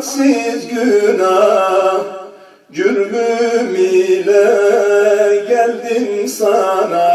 hadsiz günah Cürmüm ile geldim sana.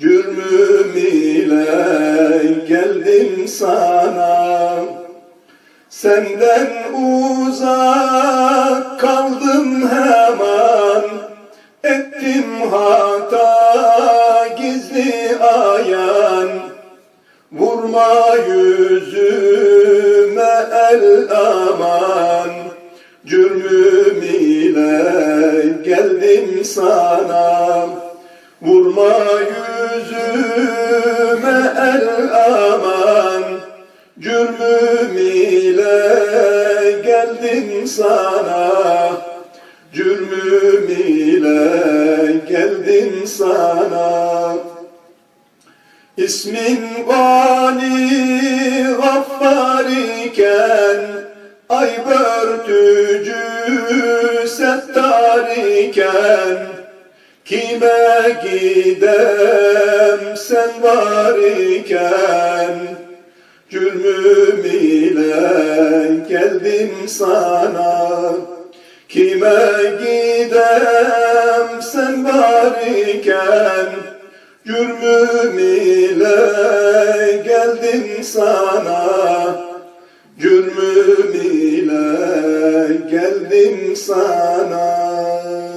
Cürmüm ile geldim sana. Senden uzak kaldım hemen. Ettim hata gizli ayan. Vurma yüzüme el aman. Cürmüm ile geldim sana. Vurma yüzüme el aman. Cürmüm ile geldim sana. Cürmüm ile geldim sana. İsmin Gani Ay börtücü settar iken Kime gidem sen var iken Cürmüm ile geldim sana. Kime gidem sen var iken Cürmüm ile geldim sana Geldim sana